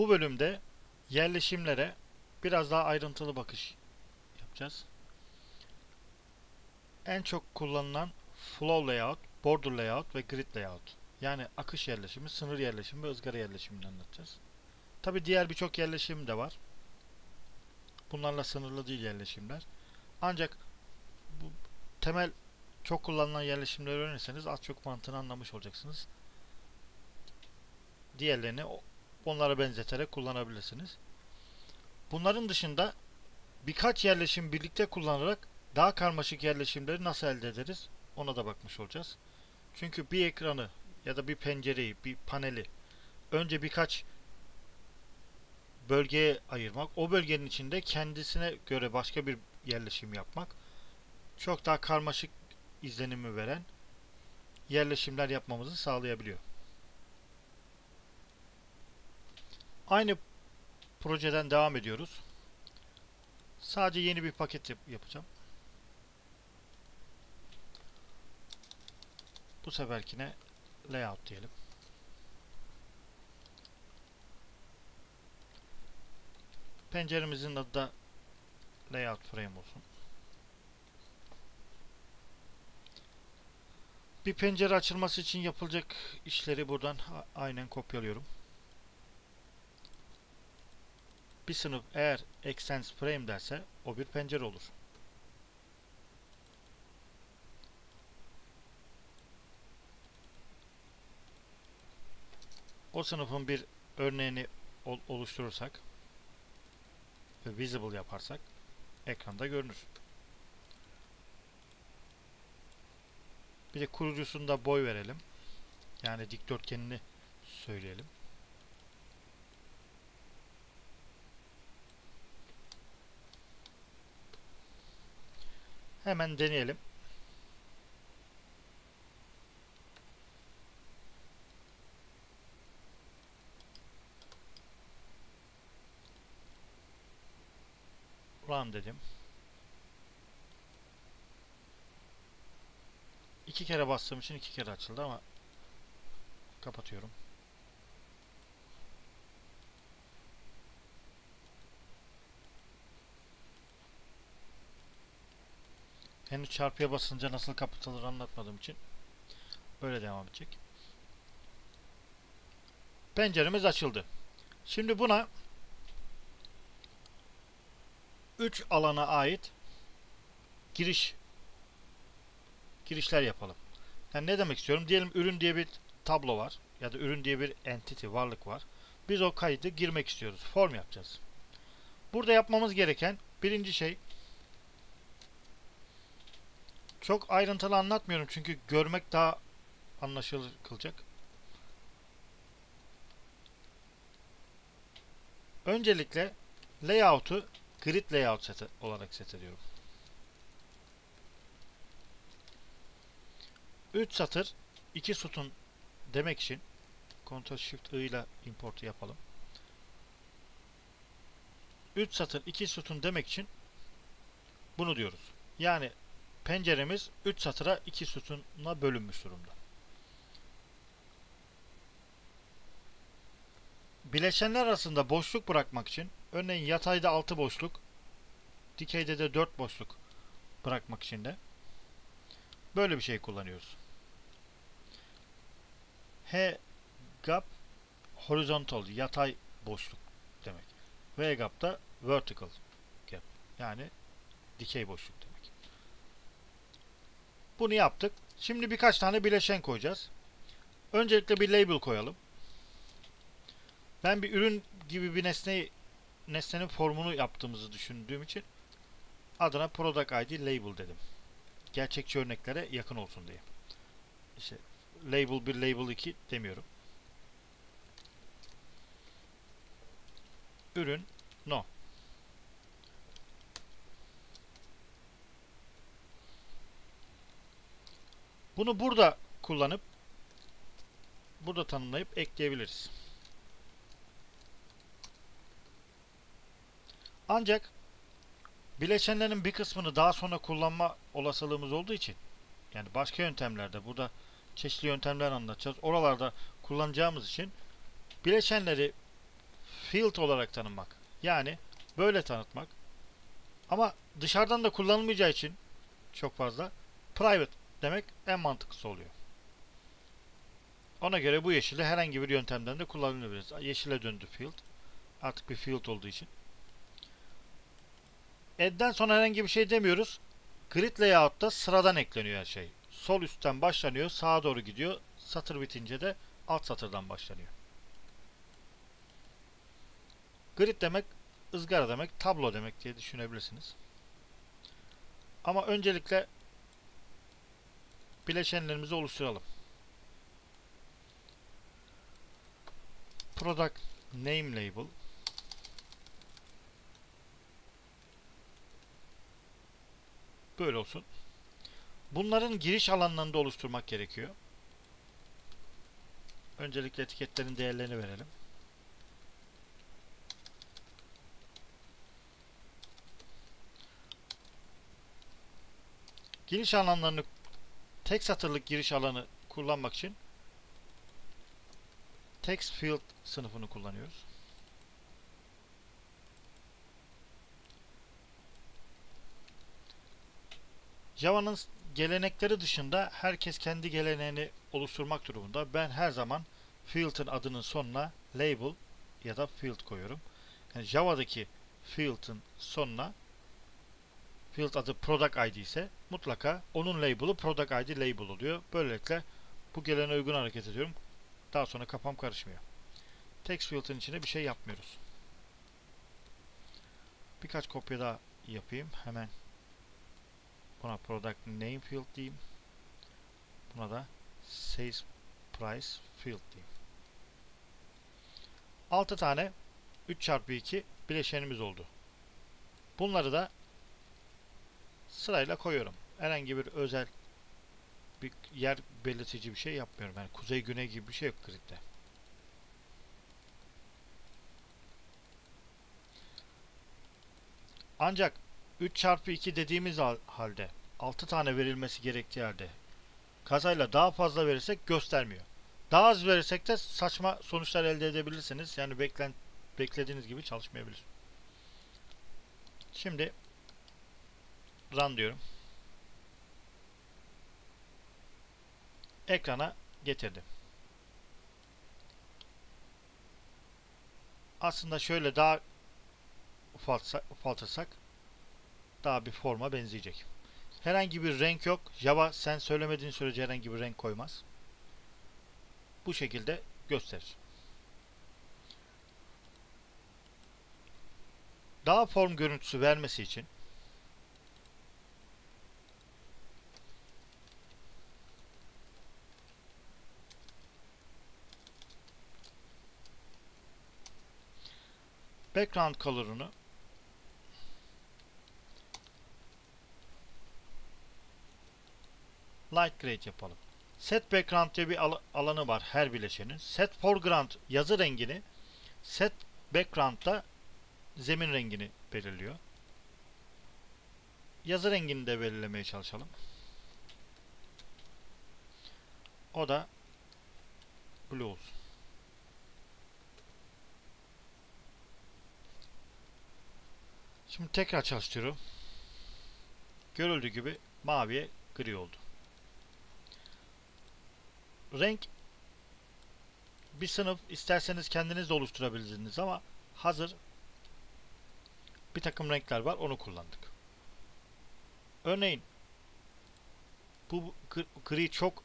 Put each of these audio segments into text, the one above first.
Bu bölümde yerleşimlere biraz daha ayrıntılı bakış yapacağız. En çok kullanılan flow layout, border layout ve grid layout. Yani akış yerleşimi, sınır yerleşimi ve ızgara yerleşimini anlatacağız. Tabi diğer birçok yerleşim de var. Bunlarla sınırlı değil yerleşimler. Ancak bu temel çok kullanılan yerleşimleri öğrenirseniz az çok mantığını anlamış olacaksınız. Diğerlerini onlara benzeterek kullanabilirsiniz. Bunların dışında birkaç yerleşim birlikte kullanarak daha karmaşık yerleşimleri nasıl elde ederiz ona da bakmış olacağız. Çünkü bir ekranı ya da bir pencereyi, bir paneli önce birkaç bölgeye ayırmak, o bölgenin içinde kendisine göre başka bir yerleşim yapmak çok daha karmaşık izlenimi veren yerleşimler yapmamızı sağlayabiliyor. Aynı projeden devam ediyoruz. Sadece yeni bir paket yap yapacağım. Bu seferkine layout diyelim. Penceremizin adı da layout frame olsun. Bir pencere açılması için yapılacak işleri buradan aynen kopyalıyorum. Bir sınıf eğer extends frame derse o bir pencere olur. O sınıfın bir örneğini oluşturursak ve visible yaparsak ekranda görünür. Bir de kurucusunda boy verelim. Yani dikdörtgenini söyleyelim. Hemen deneyelim. Run dedim. İki kere bastığım için iki kere açıldı ama kapatıyorum. Henüz çarpıya basınca nasıl kapatılır anlatmadığım için böyle devam edecek. Penceremiz açıldı. Şimdi buna 3 alana ait giriş girişler yapalım. Yani ne demek istiyorum? Diyelim ürün diye bir tablo var ya da ürün diye bir entity, varlık var. Biz o kaydı girmek istiyoruz. Form yapacağız. Burada yapmamız gereken birinci şey çok ayrıntılı anlatmıyorum çünkü görmek daha anlaşılır kılacak. Öncelikle layout'u grid layout set olarak set ediyorum. 3 satır 2 sütun demek için Ctrl Shift I ile importu yapalım. 3 satır 2 sütun demek için bunu diyoruz. Yani penceremiz 3 satıra 2 sütuna bölünmüş durumda. Bileşenler arasında boşluk bırakmak için örneğin yatayda 6 boşluk, dikeyde de 4 boşluk bırakmak için de böyle bir şey kullanıyoruz. H gap horizontal yatay boşluk demek. V gap da vertical gap yani dikey boşluk. Bunu yaptık. Şimdi birkaç tane bileşen koyacağız. Öncelikle bir label koyalım. Ben bir ürün gibi bir nesneyi nesnenin formunu yaptığımızı düşündüğüm için adına product id label dedim. Gerçekçi örneklere yakın olsun diye. İşte label 1, label 2 demiyorum. Ürün no. Bunu burada kullanıp burada tanımlayıp ekleyebiliriz. Ancak bileşenlerin bir kısmını daha sonra kullanma olasılığımız olduğu için yani başka yöntemlerde burada çeşitli yöntemler anlatacağız. Oralarda kullanacağımız için bileşenleri field olarak tanımmak. Yani böyle tanıtmak. Ama dışarıdan da kullanılmayacağı için çok fazla private demek en mantıklısı oluyor. Ona göre bu yeşili herhangi bir yöntemden de kullanılabiliriz. Yeşile döndü field. Artık bir field olduğu için. Add'den sonra herhangi bir şey demiyoruz. Grid layout'ta sıradan ekleniyor her şey. Sol üstten başlanıyor, sağa doğru gidiyor. Satır bitince de alt satırdan başlanıyor. Grid demek ızgara demek, tablo demek diye düşünebilirsiniz. Ama öncelikle bileşenlerimizi oluşturalım. Product name label böyle olsun. Bunların giriş alanlarını da oluşturmak gerekiyor. Öncelikle etiketlerin değerlerini verelim. Giriş alanlarını tek satırlık giriş alanı kullanmak için text field sınıfını kullanıyoruz. Java'nın gelenekleri dışında herkes kendi geleneğini oluşturmak durumunda. Ben her zaman field'ın adının sonuna label ya da field koyuyorum. Yani Java'daki field'ın sonuna field adı product id ise mutlaka onun label'ı product id label oluyor. Böylelikle bu geleneğe uygun hareket ediyorum. Daha sonra kafam karışmıyor. Text field'ın içine bir şey yapmıyoruz. Birkaç kopya daha yapayım. Hemen Buna product name field diyeyim. Buna da sales price field diyeyim. 6 tane 3 çarpı 2 bileşenimiz oldu. Bunları da sırayla koyuyorum. Herhangi bir özel bir yer belirtici bir şey yapmıyorum. Yani kuzey güney gibi bir şey yok gridde. Ancak 3 çarpı 2 dediğimiz halde 6 tane verilmesi gerektiği halde kazayla daha fazla verirsek göstermiyor. Daha az verirsek de saçma sonuçlar elde edebilirsiniz. Yani beklen, beklediğiniz gibi çalışmayabilir. Şimdi run diyorum. Ekrana getirdim. Aslında şöyle daha ufaltırsak daha bir forma benzeyecek. Herhangi bir renk yok. Java sen söylemediğin sürece herhangi bir renk koymaz. Bu şekilde gösterir. Daha form görüntüsü vermesi için background color'unu light grade yapalım. Set background diye bir al alanı var her bileşenin. Set foreground yazı rengini set background'da zemin rengini belirliyor. Yazı rengini de belirlemeye çalışalım. O da blue olsun. Şimdi tekrar çalıştırıyorum. Görüldüğü gibi maviye gri oldu renk bir sınıf isterseniz kendiniz de oluşturabilirsiniz ama hazır bir takım renkler var onu kullandık. Örneğin bu gri çok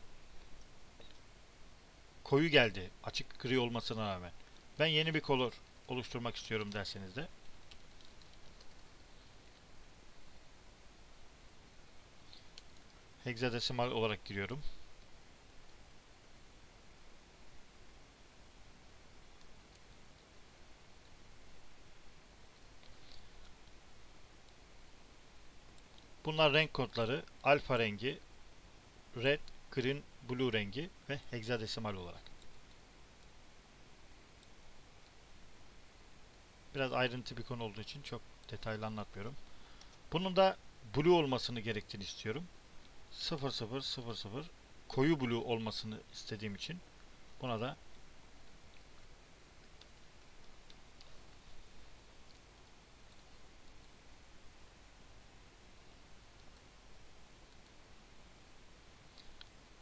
koyu geldi açık gri olmasına rağmen. Ben yeni bir color oluşturmak istiyorum derseniz de hexadesimal olarak giriyorum. Bunlar renk kodları alfa rengi, red, green, blue rengi ve hexadesimal olarak. Biraz ayrıntı bir konu olduğu için çok detaylı anlatmıyorum. Bunun da blue olmasını gerektiğini istiyorum. 0000 koyu blue olmasını istediğim için buna da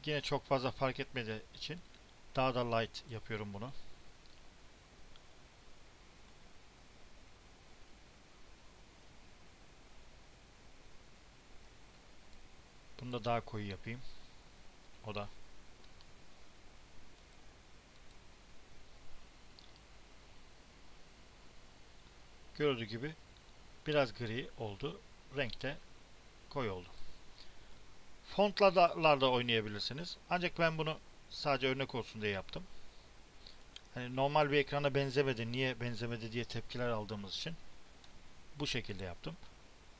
yine çok fazla fark etmediği için daha da light yapıyorum bunu. Da daha koyu yapayım. O da. Gördüğü gibi biraz gri oldu. Renk de koyu oldu. Fontlarla oynayabilirsiniz. Ancak ben bunu sadece örnek olsun diye yaptım. Hani normal bir ekrana benzemedi, niye benzemedi diye tepkiler aldığımız için bu şekilde yaptım.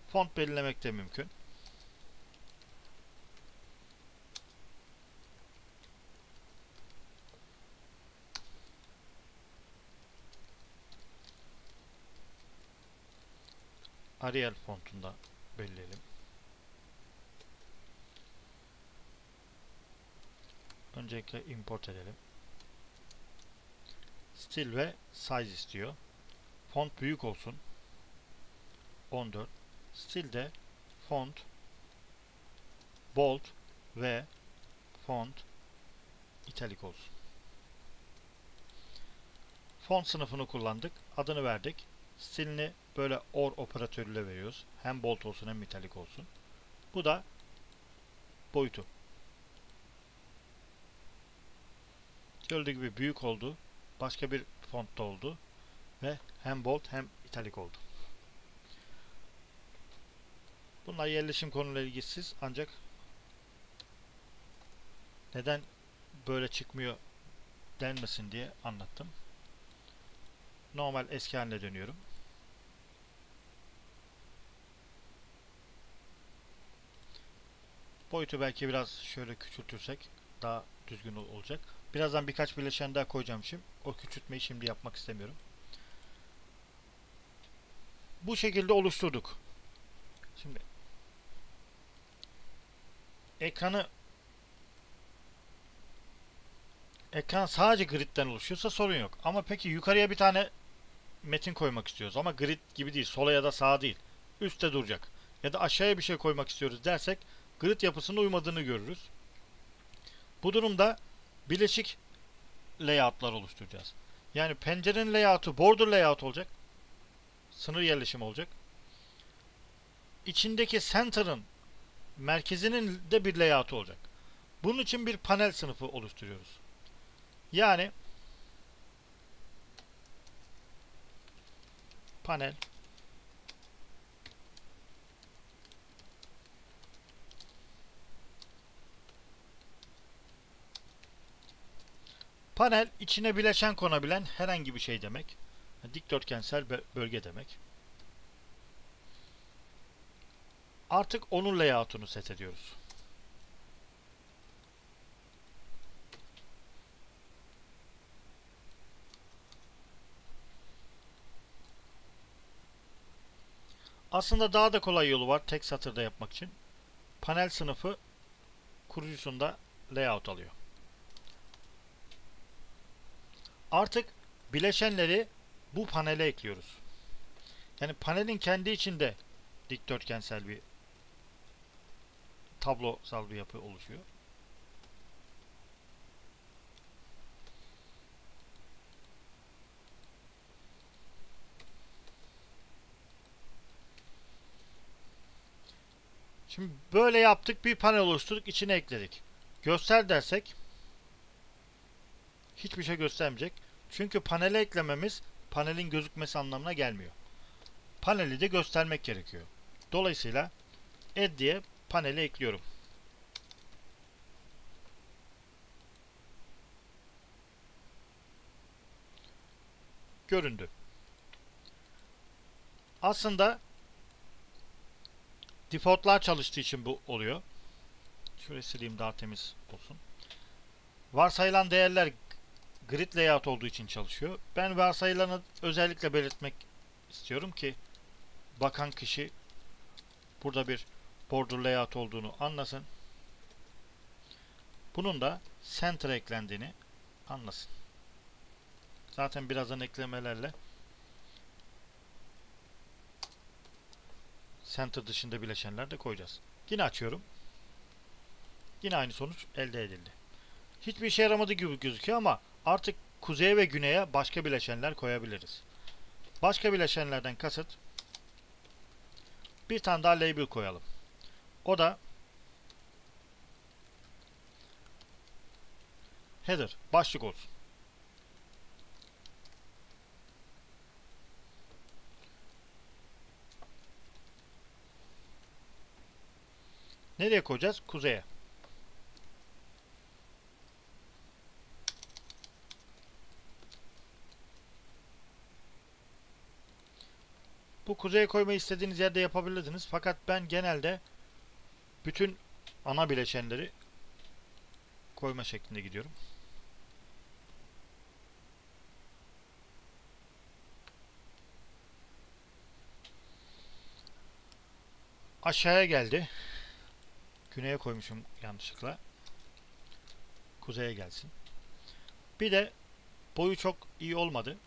Font belirlemek de mümkün. Arial fontunda belirleyelim. Öncelikle import edelim. Stil ve size istiyor. Font büyük olsun. 14. Stilde font bold ve font italik olsun. Font sınıfını kullandık. Adını verdik. Stilini böyle or operatörüyle veriyoruz. Hem bold olsun hem italik olsun. Bu da boyutu. Gördüğü gibi büyük oldu. Başka bir fontta oldu. Ve hem bold hem italik oldu. Bunlar yerleşim konuyla ilgisiz ancak neden böyle çıkmıyor denmesin diye anlattım. Normal eski haline dönüyorum. Boyutu belki biraz şöyle küçültürsek daha düzgün olacak. Birazdan birkaç bileşen daha koyacağım şimdi. O küçültmeyi şimdi yapmak istemiyorum. Bu şekilde oluşturduk. Şimdi ekranı ekran sadece gridden oluşuyorsa sorun yok. Ama peki yukarıya bir tane metin koymak istiyoruz ama grid gibi değil. Sola ya da sağa değil. Üste duracak. Ya da aşağıya bir şey koymak istiyoruz dersek grid yapısına uymadığını görürüz. Bu durumda bileşik layoutlar oluşturacağız. Yani pencerenin layoutu border layout olacak. Sınır yerleşim olacak. İçindeki center'ın merkezinin de bir layout olacak. Bunun için bir panel sınıfı oluşturuyoruz. Yani panel Panel içine bileşen konabilen herhangi bir şey demek. Dikdörtgensel bölge demek. Artık onun layout'unu set ediyoruz. Aslında daha da kolay yolu var tek satırda yapmak için. Panel sınıfı kurucusunda layout alıyor. Artık bileşenleri bu panele ekliyoruz. Yani panelin kendi içinde dikdörtgensel bir tablosal bir yapı oluşuyor. Şimdi böyle yaptık bir panel oluşturduk içine ekledik. Göster dersek hiçbir şey göstermeyecek. Çünkü panele eklememiz panelin gözükmesi anlamına gelmiyor. Paneli de göstermek gerekiyor. Dolayısıyla add diye paneli ekliyorum. Göründü. Aslında defaultlar çalıştığı için bu oluyor. Şöyle sileyim daha temiz olsun. Varsayılan değerler grid layout olduğu için çalışıyor. Ben varsayılanı özellikle belirtmek istiyorum ki bakan kişi burada bir border layout olduğunu anlasın. Bunun da center eklendiğini anlasın. Zaten birazdan eklemelerle center dışında bileşenler de koyacağız. Yine açıyorum. Yine aynı sonuç elde edildi. Hiçbir işe yaramadı gibi gözüküyor ama artık kuzeye ve güneye başka bileşenler koyabiliriz. Başka bileşenlerden kasıt bir tane daha label koyalım. O da header, başlık olsun. Nereye koyacağız? Kuzeye. Bu kuzeye koymayı istediğiniz yerde yapabilirdiniz. Fakat ben genelde bütün ana bileşenleri koyma şeklinde gidiyorum. Aşağıya geldi. Güneye koymuşum yanlışlıkla. Kuzeye gelsin. Bir de boyu çok iyi olmadı.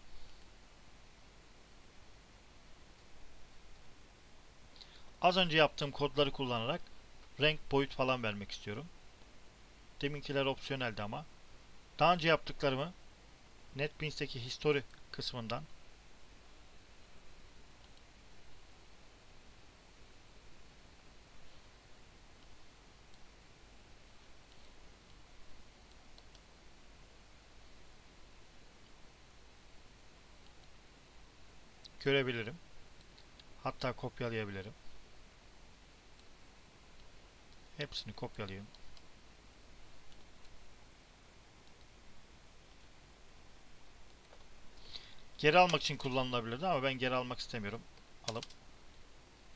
Az önce yaptığım kodları kullanarak renk, boyut falan vermek istiyorum. Deminkiler opsiyoneldi ama. Daha önce yaptıklarımı NetBeans'teki history kısmından görebilirim. Hatta kopyalayabilirim. Hepsini kopyalayayım. Geri almak için kullanılabilirdi ama ben geri almak istemiyorum. Alıp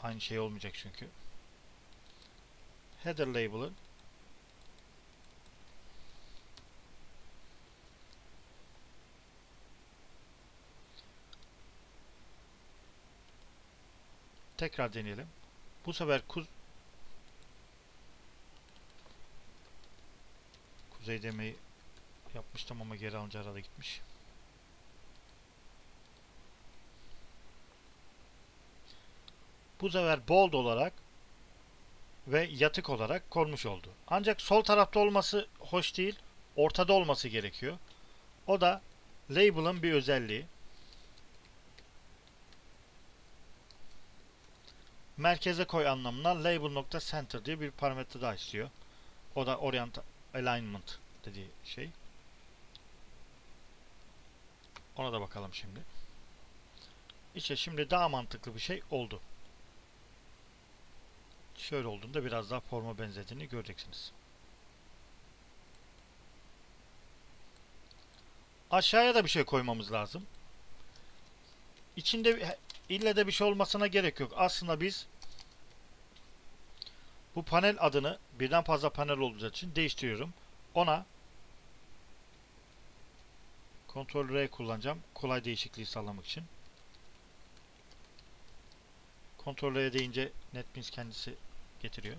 aynı şey olmayacak çünkü. Header label'ı Tekrar deneyelim. Bu sefer Kuzey demeyi yapmıştım ama geri alınca arada gitmiş. Bu sefer bold olarak ve yatık olarak konmuş oldu. Ancak sol tarafta olması hoş değil, ortada olması gerekiyor. O da label'ın bir özelliği. merkeze koy anlamına label.center diye bir parametre daha istiyor. O da orient alignment dediği şey. Ona da bakalım şimdi. İşte şimdi daha mantıklı bir şey oldu. Şöyle olduğunda biraz daha forma benzediğini göreceksiniz. Aşağıya da bir şey koymamız lazım. İçinde ille de bir şey olmasına gerek yok. Aslında biz bu panel adını birden fazla panel olduğu için değiştiriyorum. Ona Ctrl R kullanacağım. Kolay değişikliği sağlamak için. Ctrl R deyince NetBeans kendisi getiriyor.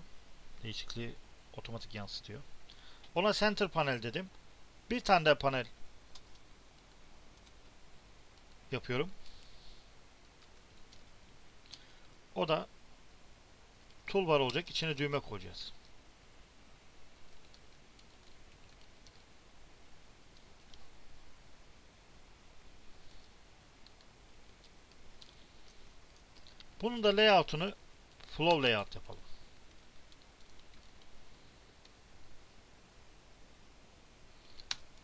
Değişikliği otomatik yansıtıyor. Ona Center Panel dedim. Bir tane de panel yapıyorum. O da toolbar olacak. İçine düğme koyacağız. Bunun da layout'unu flow layout yapalım.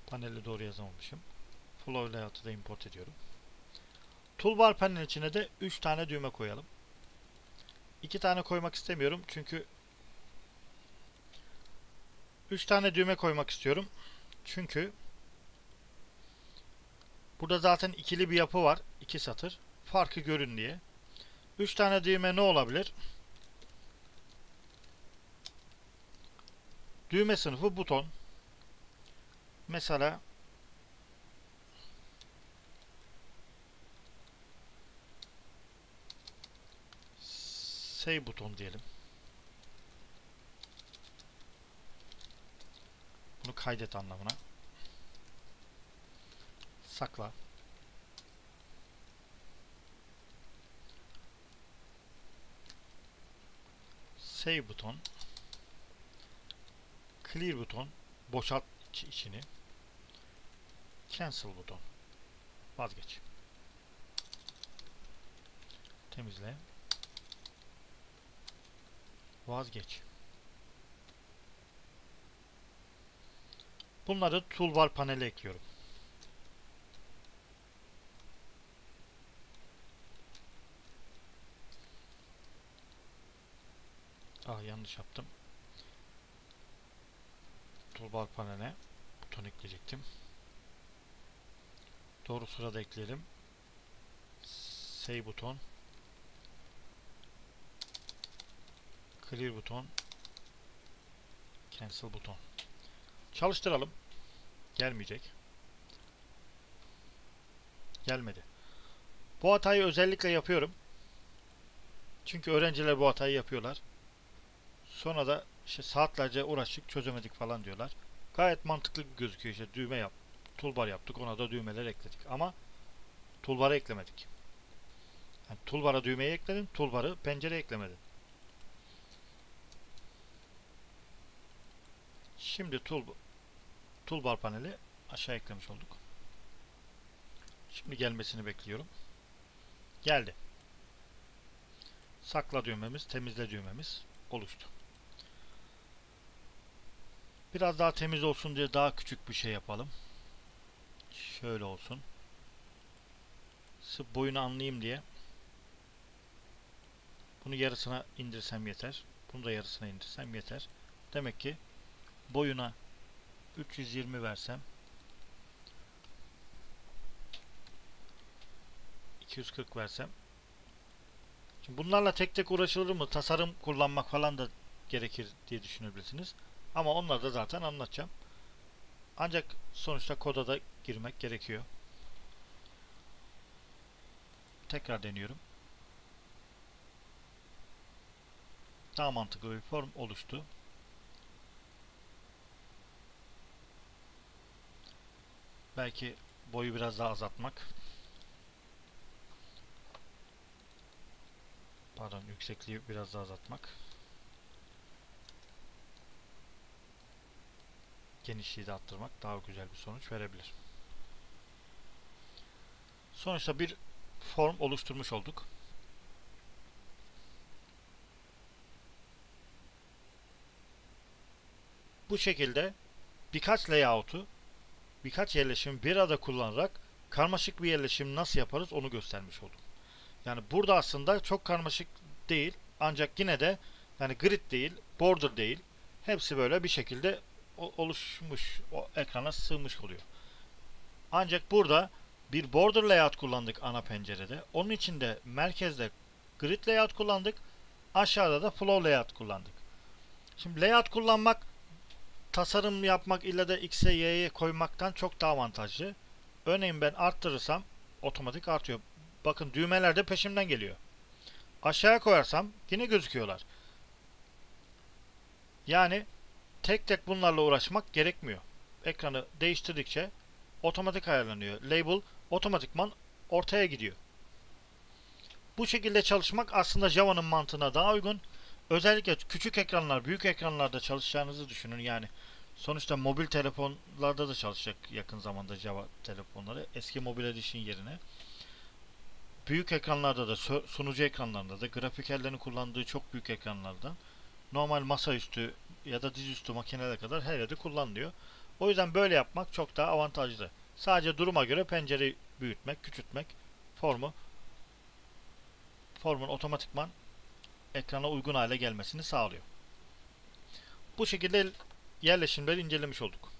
Paneli doğru yazamamışım. Flow layout'u da import ediyorum. Toolbar panel içine de 3 tane düğme koyalım. 2 tane koymak istemiyorum çünkü 3 tane düğme koymak istiyorum. Çünkü burada zaten ikili bir yapı var. 2 satır. Farkı görün diye. 3 tane düğme ne olabilir? Düğme sınıfı buton. Mesela Save buton diyelim. Bunu kaydet anlamına. Sakla. Save buton. Clear buton. Boşalt iç- içini. Cancel buton. Vazgeç. Temizle. Vazgeç. Bunları toolbar paneli ekliyorum. Ah yanlış yaptım. Toolbar paneline buton ekleyecektim. Doğru sırada ekleyelim. Save buton. Clear buton. Cancel buton. Çalıştıralım. Gelmeyecek. Gelmedi. Bu hatayı özellikle yapıyorum. Çünkü öğrenciler bu hatayı yapıyorlar. Sonra da işte saatlerce uğraştık çözemedik falan diyorlar. Gayet mantıklı gözüküyor işte düğme yap. Toolbar yaptık ona da düğmeler ekledik. Ama toolbar'ı eklemedik. Yani toolbar'a düğmeyi ekledin, toolbar'ı pencereye eklemedin. Şimdi tool, toolbar paneli aşağı eklemiş olduk. Şimdi gelmesini bekliyorum. Geldi. Sakla düğmemiz, temizle düğmemiz oluştu. Biraz daha temiz olsun diye daha küçük bir şey yapalım. Şöyle olsun. Sırf boyunu anlayayım diye. Bunu yarısına indirsem yeter. Bunu da yarısına indirsem yeter. Demek ki boyuna 320 versem 240 versem Şimdi bunlarla tek tek uğraşılır mı? Tasarım kullanmak falan da gerekir diye düşünebilirsiniz. Ama onları da zaten anlatacağım. Ancak sonuçta koda da girmek gerekiyor. Tekrar deniyorum. Daha mantıklı bir form oluştu. Belki boyu biraz daha azaltmak. Pardon yüksekliği biraz daha azaltmak. Genişliği de arttırmak daha güzel bir sonuç verebilir. Sonuçta bir form oluşturmuş olduk. Bu şekilde birkaç layout'u birkaç yerleşimi bir arada kullanarak karmaşık bir yerleşim nasıl yaparız onu göstermiş oldum. Yani burada aslında çok karmaşık değil ancak yine de yani grid değil, border değil hepsi böyle bir şekilde oluşmuş, o ekrana sığmış oluyor. Ancak burada bir border layout kullandık ana pencerede. Onun için de merkezde grid layout kullandık. Aşağıda da flow layout kullandık. Şimdi layout kullanmak tasarım yapmak illa da X'e Y'ye koymaktan çok daha avantajlı. Örneğin ben arttırırsam otomatik artıyor. Bakın düğmeler de peşimden geliyor. Aşağıya koyarsam yine gözüküyorlar. Yani tek tek bunlarla uğraşmak gerekmiyor. Ekranı değiştirdikçe otomatik ayarlanıyor. Label otomatikman ortaya gidiyor. Bu şekilde çalışmak aslında Java'nın mantığına daha uygun. Özellikle küçük ekranlar, büyük ekranlarda çalışacağınızı düşünün. Yani sonuçta mobil telefonlarda da çalışacak yakın zamanda Java telefonları. Eski Mobil Edition yerine. Büyük ekranlarda da, sunucu ekranlarında da, grafikerlerin kullandığı çok büyük ekranlardan normal masaüstü ya da dizüstü makinelere kadar her yerde kullanılıyor. O yüzden böyle yapmak çok daha avantajlı. Sadece duruma göre pencereyi büyütmek, küçültmek formu formun otomatikman ekrana uygun hale gelmesini sağlıyor. Bu şekilde yerleşimleri incelemiş olduk.